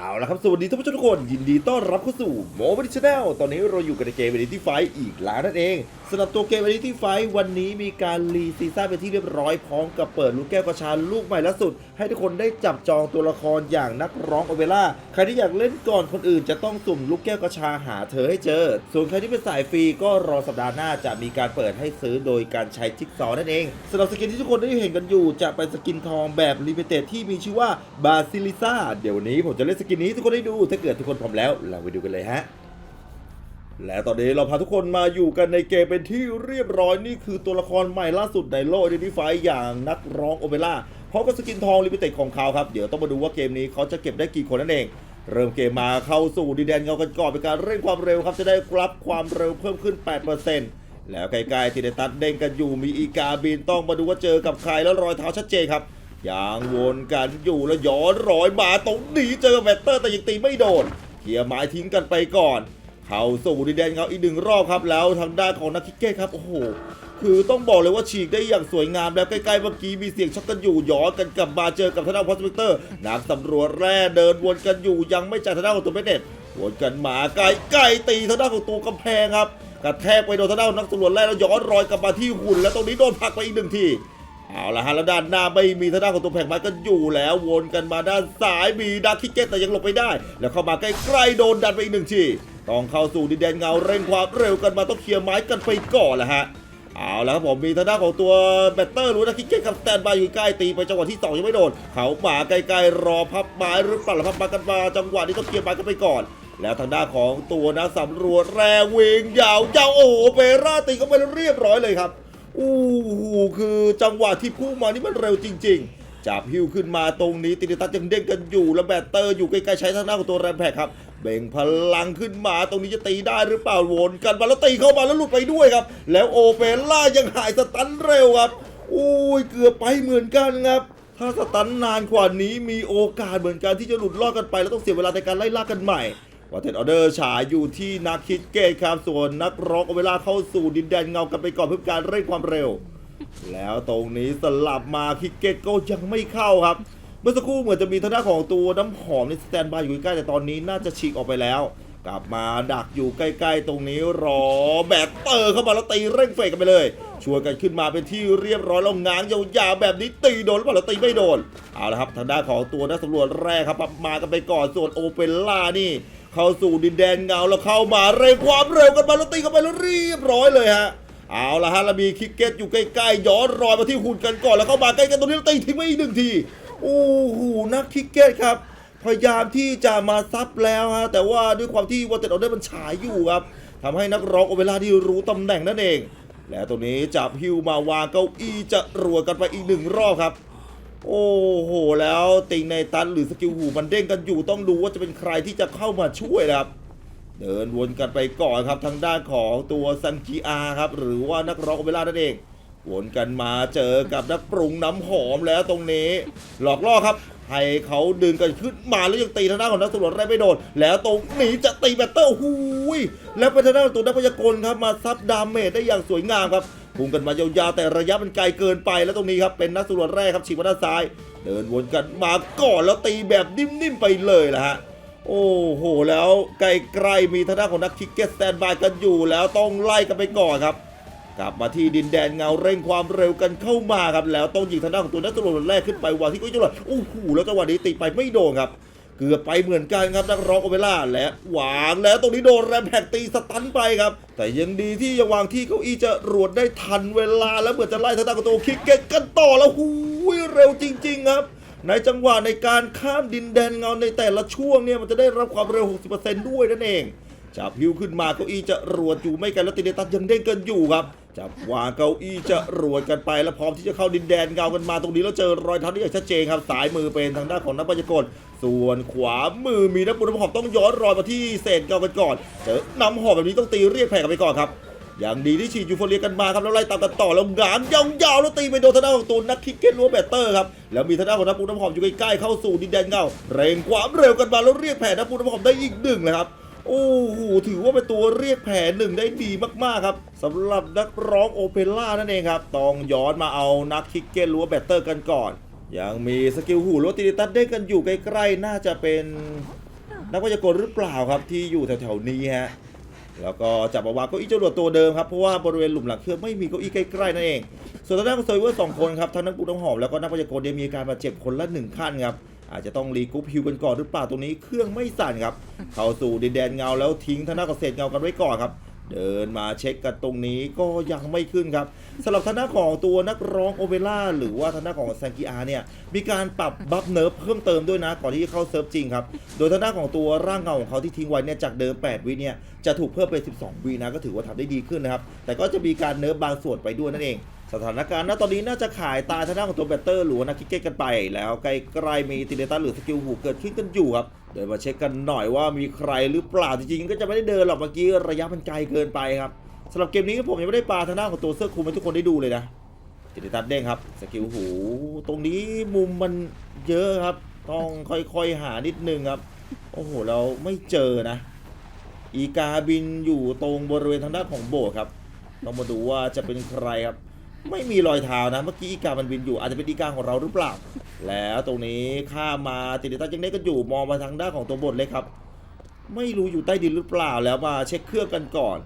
เอาละครับสวัสดีท่านผู้ชมทุกคนยินดีต้อนรับเข้าสู่โมบิชแนลตอนนี้เราอยู่กันในเกม Identity Fight อีกแล้วนั่นเองสำหรับตัวเกม Identity Fight วันนี้มีการรีซีซั่นเป็นที่เรียบร้อยพร้อมกับเปิดลูกแก้วกระชาลูกใหม่ล่าสุด ให้ทุกคนได้จับจองตัวละครอย่างนักร้องโอเปร่าใครที่อยากเล่นก่อนคนอื่น จะต้องสุ่มลูกแก้วกระชาหาเธอให้เจอ ส่วนใครที่เป็นสายฟรีก็รอสัปดาห์หน้าจะมีการเปิดให้ซื้อโดยการใช้จิ๊กซอนั่นเองสำหรับสกินที่ทุกคนได้เห็นกันอยู่ จะเป็นสกินทองแบบลิมิเต็ดที่มีชื่อว่าบาซิลิซาเดี๋ยววันนี้ผมจะเล่นสกินนี้ทุกคนได้ดูถ้าเกิดทุกคนพร้อมแล้ว เราไปดูกันเลยฮะ และตอนนี้เราพาทุกคนมาอยู่กันในเกมเป็นที่เรียบร้อยนี่คือตัวละครใหม่ล่าสุดในโลก Identify อย่างนักร้องโอเปร่าเพรากับสกินทองลิมิเต็ดของเขาครับ เดี๋ยวต้องมาดูว่าเกมนี้เขาจะเก็บได้กี่คนนั่นเอง เริ่มเกมมาเข้าสู่ดินแดนเงากันก่อนเป็นการเร่งความเร็วครับจะได้รับความเร็วเพิ่มขึ้น 8%แล้วใกล้ๆที่ได้ตัดเด้งกันอยู่มีอีกาบินต้องมาดูว่าเจอกับใครแล้วรอยเท้าชัดเจนครับ ยังวนกันอยู่แล้วย้อนรอยมาตรงนี้เจอแบตเตอร์แต่ยังตีไม่โดนเคลียไม้ทิ้งกันไปก่อน เข้าสู่ดินแดนเงาอีกหนึ่งรอบครับแล้วทางด้านของนักคิกเก้ครับโอ้โหคือต้องบอกเลยว่าฉีกได้อย่างสวยงามแล้วใกล้ๆเมื่อกี้มีเสียงช็อกกันอยู่ย้อนกันกลับมาเจอกับทางด้านพอสเปกเตอร์นักสำรวจแร่เดินวนกันอยู่ยังไม่จ่ายทางด้านของตัวเบเน็ตวนกันมาไกลไกลตีทางด้านของตัวกำแพงครับกระแทกไปโดนทางด้านนักสำรวจแร่แล้วย้อนรอยกลับมาที่หุ่น แล้วตรงนี้โดนผลักไปอีกหนึ่งที เอาละฮะแล้วด้านหน้าไม่มีทางด้านของตัวแผงไม้กันอยู่แล้ววนกันมาด้านซ้ายมีดักคิกเก็ตแต่ยังหลบไปได้ แล้วเข้ามาใกล้ๆโดนดันไปอีกหนึ่งทีต้องเข้าสู่ดินแดนเงาเร่งความเร็วกันมาต้องเคลียร์ไม้กันไปก่อนแหละฮะเอาละครับผมมีทางด้านของตัวแบตเตอร์รู้นะคิกเก็ตกับสแตนบายอยู่ใกล้ตีไปจังหวะที่สองยังไม่โดนเขามาใกล้ๆรอพับไม้หรือเปล่าพับไม้กันมาจังหวะนี้ต้องเคลียร์ไม้กันไปก่อน แล้วทางด้านของตัวนักสำรวจแรวิงยาวยาวโอ้โหเปร่าตีก็ไปเรียบร้อยเลยครับ อู้หูคือจังหวะที่พุ่งมานี่มันเร็วจริง ๆจับฮิวขึ้นมาตรงนี้ตินิตัสยังเด้งกันอยู่ แล้วแบตเตอร์อยู่ใกล้ๆใช้ทางหน้าของตัวแรมแพคครับเบ่งพลังขึ้นมาตรงนี้จะตีได้หรือเปล่าวนกันมาแล้วตีเข้ามาแล้วหลุดไปด้วยครับ แล้วโอเปร่ายังหายสตันเร็วครับอุ้ยเกือบไปเหมือนกันครับ ถ้าสตันนานกว่านี้มีโอกาสเหมือนกันที่จะหลุดรอดกันไป แล้วต้องเสียเวลาในการไล่ล่ากันใหม่ วอเทนออเดอร์ฉายอยู่ที่นักคิดเกตครับส่วนนักร็อกเอาเวลาเข้าสู่ดินแดนเงากันไปก่อนเพื่อการเร่งความเร็ว แล้วตรงนี้สลับมาคิกเกตก็ยังไม่เข้าครับ เมื่อสักครู่เหมือนจะมีทางด้านของตัวน้ำหอมในสแตนบายอยู่ใกล้แต่ตอนนี้น่าจะฉีกออกไปแล้ว กลับมาดักอยู่ใกล้ ๆ ตรงนี้รอแบตเตอร์เข้ามาแล้วตีเร่งเฟกกันไปเลยชวนกันขึ้นมาเป็นที่เรียบร้อยแล้วง้างยาวๆแบบนี้ตีโดนหรือเปล่าแล้วตีไม่โดนเอาละครับทางด้านของตัวนักสำรวจแรกครับมากันไปก่อนส่วนโอเปร่านี่ เข้าสู่ดินแดนเงาแล้วเข้ามาเร่งความเร็วกันมาแล้วตีเข้าไปแล้วเรียบร้อยเลยฮะเอาละฮะแล้วมีคิกเก็ตอยู่ใกล้ๆย้อนรอยมาที่หุ่นกันก่อนแล้วเข้ามาใกล้กันตรงนี้ตีทิ้งไปอีกหนึ่งทีโอ้โหนักคิกเก็ตครับ พยายามที่จะมาซับแล้วฮะแต่ว่าด้วยความที่วอเต็ดออเดอร์มันฉายอยู่ครับทำให้นักร้องโอเวล่าที่รู้ตำแหน่งนั่นเอง และตรงนี้จับฮิวมาวางเก้าอี้จะรัวกันไปอีกหนึ่งรอบครับ โอ้โห แล้วติงในตันหรือสกิลหูมันเด้งกันอยู่ต้องดูว่าจะเป็นใครที่จะเข้ามาช่วยนะครับ เดินวนกันไปก่อนครับทางด้านของตัวซันจีอาครับ หรือว่านักร้องเวลานั่นเอง วนกันมาเจอกับนักปรุงน้ำหอมแล้วตรงนี้ หลอกล่อครับ ให้เขาดึงกันขึ้นมาแล้วยังตีทางด้านของนักตำรวจได้ไม่โดนแล้วตรงนี้จะตีแบตเตอร์หูยแล้วเป็นทางด้านของตัวนักพยากลครับมาซับดาเมจได้อย่างสวยงามครับ พุ่งกันมายาวๆแต่ระยะมันไกลเกินไปแล้วตรงนี้ครับเป็นนักตำรวจแรกครับฉีกมาด้านซ้าย เดินวนกันมาก่อนแล้วตีแบบนิ่มๆไปเลยละฮะโอ้โห แล้วใกลๆมีทางด้านของนักคิกเก็ตสแตนบายกันอยู่แล้วต้องไล่กันไปก่อนครับ กลับมาที่ดินแดนเงาเร่งความเร็วกันเข้ามาครับแล้วต้องยิงทางด้านของตัวนักตำรวจแรกขึ้นไปวางที่กุ้ยจรวดโอ้โหแล้วจังหวะนี้ตีไปไม่โดนครับ เกือบไปเหมือนกันครับนักร้องโอเปร่าและวางแล้วตรงนี้โดนแรมแพกตีสตันไปครับ แต่ยังดีที่ยังวางที่เก้าอี้จะรวดได้ทันเวลาแล้วเหมือนจะไล่ทางด้านของตัวคิกเก็ตกันต่อแล้วหูยเร็วจริง ๆ ครับ ในจังหวะในการข้ามดินแดนเงาในแต่ละช่วงเนี่ยมันจะได้รับความเร็ว 60%ด้วยนั่นเอง จับฮิวขึ้นมาเก้าอี้จะรวดอยู่ไม่ไกันแล้วติเดตัสยังเด้งกันอยู่ครับจับวางเก้าอี้จะรวดกันไปแล้วพร้อมที่จะเข้าดินแดนเงากันมาตรงนี้แล้วเจอรอยเท้าที่อย่างชัดเจนครับสายมือเป็นทางด้านของนักพยากรส่วนขวามือมีนักบุญหอมต้องย้อนรอยมาที่เศษเงากันก่อนเจอน้ำหอมแบบนี้ต้องตีเรียกแผ่กันไปก่อนครับอย่างดีที่ฉีดยูโฟเรียกันมาครับแล้วไล่ตามกันต่อแล้วงานยาวๆแล้วตีไปโดนทางด้านของตัวนักคิกเก็ตลัวแบตเตอร์ครับแล้วมีทางด้านของนักปูน้ำหอมอยู่ใกล้ๆเข้าสู่ดินแดนเงาเร่งความเร็วกันมาแล้วเรียกแผ่นักปูน้ำหอมได้อีกหนึ่งเลยครับ โอ้โหถือว่าเป็นตัวเรียกแผลหนึ่งได้ดีมากๆครับสำหรับนักร้องโอเปร่านั่นเองครับต้องย้อนมาเอานักคิกเก้นหรือว่าแบตเตอร์กันก่อน ยังมีสกิลหูรือว่าติลิตัสเด้กันอยู่ใกล้ๆน่าจะเป็นนักพยากรหรือเปล่าครับที่อยู่แถวๆนี้ฮะแล้วก็จับมาวางเก้าอี้จรวดตัวเดิมครับเพราะว่าบริเวณหลุมหลังเครื่องไม่มีเก้าอี้ใกล้ๆนั่นเอง ส่วนทางด้านของเซอร์เวอร์สองคนครับทั้งนักบุญน้ำหอมแล้วก็นักพยากรเนี่ยมีอาการบาดเจ็บคนละหนึ่งขั้นครับ อาจจะต้องรีกรุ๊ปฮิวกันก่อนหรือเปล่าตรงนี้เครื่องไม่สั่นครับ เข้าสู่ดินแดนเงาแล้วทิ้งทางด้านของเศษเงากันไว้ก่อนครับ เดินมาเช็คกันตรงนี้ก็ยังไม่ขึ้นครับสำหรับทางด้านของตัวนักร้องโอเปร่าหรือว่าทางด้านของแซงกีอาเนี่ยมีการปรับบัฟเนิร์ฟเพิ่มเติมด้วยนะก่อนที่จะเข้าเซิร์ฟจริงครับโดยทางด้านของตัวร่างเงาของเขาที่ทิ้งไว้เนี่ยจากเดิม 8 วิเนี่ยจะถูกเพิ่มเป็น 12 วินะก็ถือว่าทำได้ดีขึ้นนะครับแต่ก็จะมีการเนิร์ฟบางส่วนไปด้วยนั่นเอง สถานการณ์ณตอนนี้น่าจะขายตาทางด้านของตัวแบตเตอร์หรือว่านักคิกเก็ตกันไป แล้วใกล้ๆมีติเดตันหรือสกิลหูเกิดขึ้นกันอยู่ครับเดินมาเช็คกันหน่อยว่ามีใครหรือเปล่าจริงๆก็จะไม่ได้เดินหรอกเมื่อกี้ระยะมันไกลเกินไปครับสำหรับเกมนี้ผมยังไม่ได้ปาทางด้านของตัวเสื้อคลุมให้ทุกคนได้ดูเลยนะติดตัดเด้งครับสกิลหู ตรงนี้มุมมันเยอะครับ ต้องค่อยๆหานิดนึงครับ โอ้โหเราไม่เจอนะ อีกาบินอยู่ตรงบริเวณทางด้านของโบสครับต้องมาดูว่าจะเป็นใครครับ ไม่มีรอยเท้านะ เมื่อกี้อีกามันบินอยู่อาจจะเป็นอีกาของเราหรือเปล่า แล้วตรงนี้ข้ามมาติดตัดยังได้กันอยู่มองมาทางด้านของตัวบทเลยครับ ไม่รู้อยู่ใต้ดินหรือเปล่าแล้วมาเช็คเครื่องกันก่อน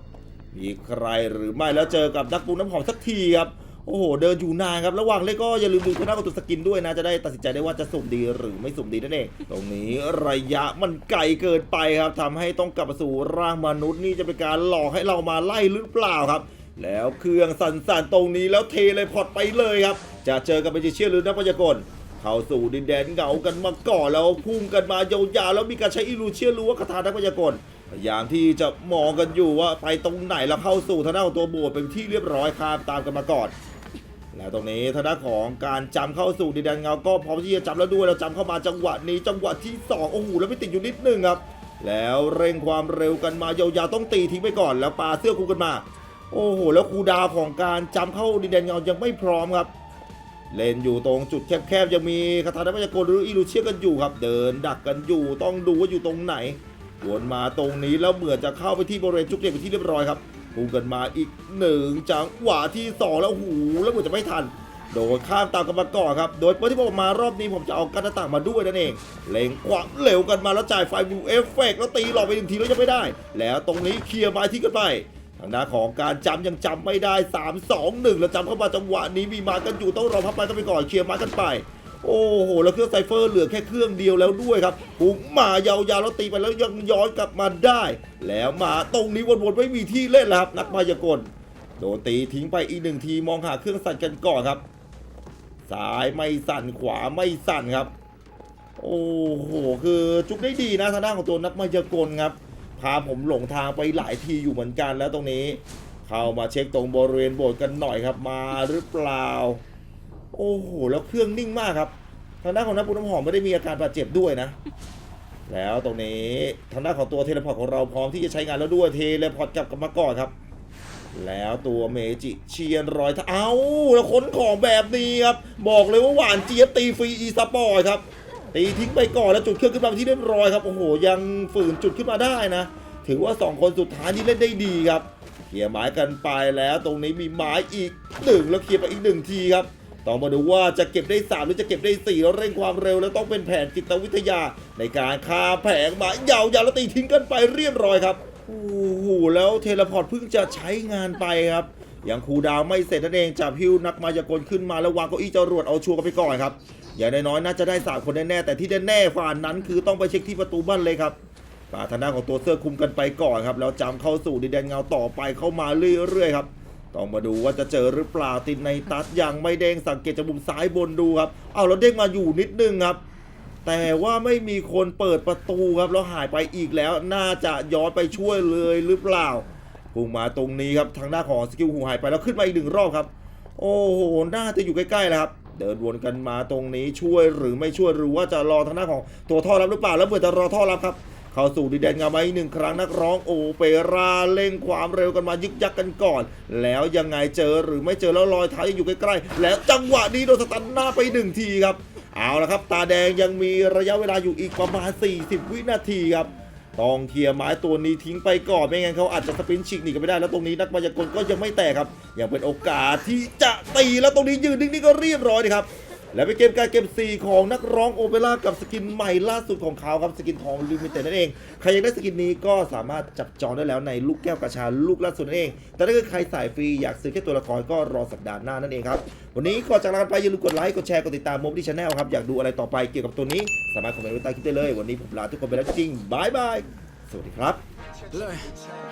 มีใครหรือไม่แล้วเจอกับนักปูน้ำหอมสักทีครับโอ้โห เดินอยู่นานครับ ระหว่างเล่นก็อย่าลืมดูทางด้าของตัวสกินด้วยนะ จะได้ตัดสินใจได้ว่าจะสุ่มดีหรือไม่สุ่มดีนั่นเอง ตรงนี้ระยะมันไกลเกินไปครับทำให้ต้องกลับมาสู่ร่างมนุษย์นี่จะเป็นการหลอกให้เรามาไล่หรือเปล่าครับ แล้วเครื่องสั่นๆตรงนี้แล้วเทเลยพอร์ตไปเลยครับ จะเจอกับเบจิเชียนหรือนักพยากรณ์เข้าสู่ดินแดนเหงากันมาก่อนแล้วพุ่งกันมายาวๆแล้วมีการใช้อิลูเชียนรู้ว่าคาถานักพยากรณ์พยายามที่จะมองกันอยู่ว่าไปตรงไหนแล้วเข้าสู่ทางด้านของตัวโบสถ์เป็นที่เรียบร้อยข้ามตามกันมาก่อน แล้วตรงนี้ทางด้านของการจำเข้าสู่ดินแดนเงาก็พร้อมที่จะจำแล้วด้วยเราจำเข้ามาจังหวะนี้จังหวะที่สองโอ้โหแล้วไม่ติดอยู่นิดนึงครับ แล้วเร่งความเร็วกันมายาวๆต้องตีทิ้งไปก่อน แล้วปาเสื้อคลุกันมา โอ้โห แล้วครูดาวของการจำเข้าดินแดนเงายังไม่พร้อมครับ เล่นอยู่ตรงจุดแคบๆ ยังมีคาถานักพยากรณ์หรืออิลูเชียกันอยู่ครับ เดินดักกันอยู่ต้องดูว่าอยู่ตรงไหนวนมาตรงนี้แล้วเหมือนจะเข้าไปที่บริเวณจุกเด็กไปที่เรียบร้อยครับพุ่งกันมาอีกหนึ่งจังหวะที่สองแล้วหูแล้วเหมือนจะไม่ทันโดนข้ามตามกันมาก่อนครับ โดยเปิดที่ผมมารอบนี้ผมจะเอากันหน้าต่างมาด้วยนั่นเอง เล็งความเร็วกันมาแล้วจ่ายไฟบูเอฟเฟกต์แล้วตีหลอกไปหนึ่งทีแล้วยังไม่ได้ แล้วตรงนี้เคลียร์ไม้ที่กันไป ทางด้านของการจำยังจำไม่ได้ 3 2 1 แล้วจำเข้ามาจังหวะนี้มีมากันอยู่ต้องรอพับไปกันไปก่อนเคลียร์ม้กันไป โอ้โห แล้วเครื่องไซเฟอร์เหลือแค่เครื่องเดียวแล้วด้วยครับปุ๊งมายาวๆแล้วตีไปแล้วยังย้อนกลับมาได้ แล้วมาตรงนี้วนๆไม่มีที่เล่นแล้วครับนักมายากลโดนตีทิ้งไปอีกหนึ่งทีมองหาเครื่องสั่นกันก่อนครับซ้ายไม่สั่นขวาไม่สั่นครับ โอ้โหคือจุกได้ดีนะทางด้านของตัวนักมายากลครับ พาผมหลงทางไปหลายทีอยู่เหมือนกันแล้วตรงนี้ เข้ามาเช็คตรงบริเวณโบสถ์กันหน่อยครับมาหรือเปล่า โอ้โหแล้วเครื่องนิ่งมากครับ ทางด้านของนักปุน้ำหอมไม่ได้มีอาการบาดเจ็บด้วยนะ แล้วตรงนี้ทางด้านของตัวเทเลพอร์ตของเราพร้อมที่จะใช้งานแล้วด้วยเทเลพอร์ตกลับกันมาก่อนครับ แล้วตัวเมจิเชียนรอยเท้าเอ้าแล้วขนของแบบนี้ครับ บอกเลยว่าหวานเจี๊ยบตีฟรีอีสปอร์ตครับ ตีทิ้งไปก่อนแล้วจุดเครื่องขึ้นมาที่เรียบร้อยครับโอ้โหยังฝืนจุดขึ้นมาได้นะ ถือว่า 2 คนสุดท้ายนี่เล่นได้ดีครับเคลียร์ไม้กันไปแล้วตรงนี้มีไม้อีกหนึ่งแล้วเคลียร์ไปอีกหนึ่งทีครับต้องมาดูว่าจะเก็บได้ 3 หรือจะเก็บได้4แล้วเร่งความเร็วแล้วต้องเป็นแผนจิตวิทยา ในการคาแผงมายาวๆแล้วตีทิ้งกันไปเรียบร้อยครับโอ้โหแล้วเทเลพอร์ตเพิ่งจะใช้งานไปครับอย่างครูดาวไม่เสร็จนั่นเองจับฮิวนักมายากลขึ้นมาแล้ววางเก้าอี้จรวดเอาชัวร์กันไปก่อนครับ อย่างน้อยๆน่าจะได้สามคนแน่ๆแต่ที่แน่ๆฝ่านนั้นคือต้องไปเช็คที่ประตูบ้านเลยครับปาทางด้านของตัวเสื้อคุมกันไปก่อนครับแล้วจำเข้าสู่ดินแดนเงาต่อไปเข้ามาเรื่อยๆครับต้องมาดูว่าจะเจอหรือเปล่าติดในตัดยังไม่เด้งสังเกตจากมุมซ้ายบนดูครับเอาแล้วเด้งมาอยู่นิดนึงครับ แต่ว่าไม่มีคนเปิดประตูครับแล้วหายไปอีกแล้วน่าจะย้อนไปช่วยเลยหรือเปล่าพุ่งมาตรงนี้ครับทางหน้าของสกิลหูหายไปแล้วขึ้นมาอีกหนึ่งรอบครับ โอ้โหน่าจะอยู่ใกล้ๆแล้วครับ เดินวนกันมาตรงนี้ช่วยหรือไม่ช่วยหรือว่าจะรอทางหน้าของตัวท่อรับหรือเปล่าแล้วเหมือจะรอท่อรับครับเข้าสู่ดินแดนงามาอีกหนึ่งครั้งนักร้องโอเปร่าเร่งความเร็วกันมายึกยักกันก่อน แล้วยังไงเจอหรือไม่เจอแล้วรอยเท้ายังอยู่ใกล้ๆแล้วจังหวะนี้โดนสตันหน้าไปหนึ่งทีครับ เอาละครับ ตาแดงยังมีระยะเวลาอยู่อีกประมาณ 40 วินาทีครับ ต้องเคลียร์ไม้ตัวนี้ทิ้งไปก่อนไม่งั้นเขาอาจจะสปินชิกหนีกันไม่ได้แล้วตรงนี้นักมายากลก็ยังไม่แตกครับยังเป็นโอกาสที่จะตีแล้วตรงนี้ยืนนิ่งๆก็เรียบร้อยนะครับ และเป็นเกมการเกม 4 ของนักร้องโอเปร่ากับสกินใหม่ล่าสุดของเขาครับสกินทองลิมิเต็ดนั่นเอง ใครอยากได้สกินนี้ก็สามารถจับจองได้แล้วในลูกแก้วกระชาลูกล่าสุดนั่นเอง แต่ถ้าเกิดใครสายฟรีอยากซื้อแค่ตัวละครก็รอสัปดาห์หน้านั่นเองครับ วันนี้ก่อนจากลาไปอย่าลืมกดไลค์กดแชร์กดติดตามโมบิชาแนลครับอยากดูอะไรต่อไปเกี่ยวกับตัวนี้ สามารถคอมเมนต์ไว้ใต้คลิปได้เลย วันนี้ผมลาทุกคนไปแล้วจริงบายบาย สวัสดีครับ Look,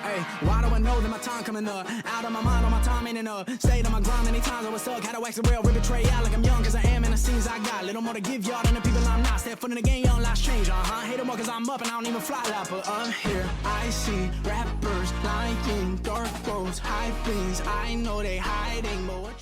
hey, why do I know that my time coming up? Out of my mind, all my time ain't enough. Stayed on my grind many times, I was stuck. Had to wax the real, rip betray out like I'm young, cause I am, and the scenes I got. Little more to give y'all than the people I'm not. Step foot in the game, young lives change, uh huh. Hate them more cause I'm up and I don't even fly like, but I'm here. I see rappers lying, dark roads, high things. I know they hiding, but what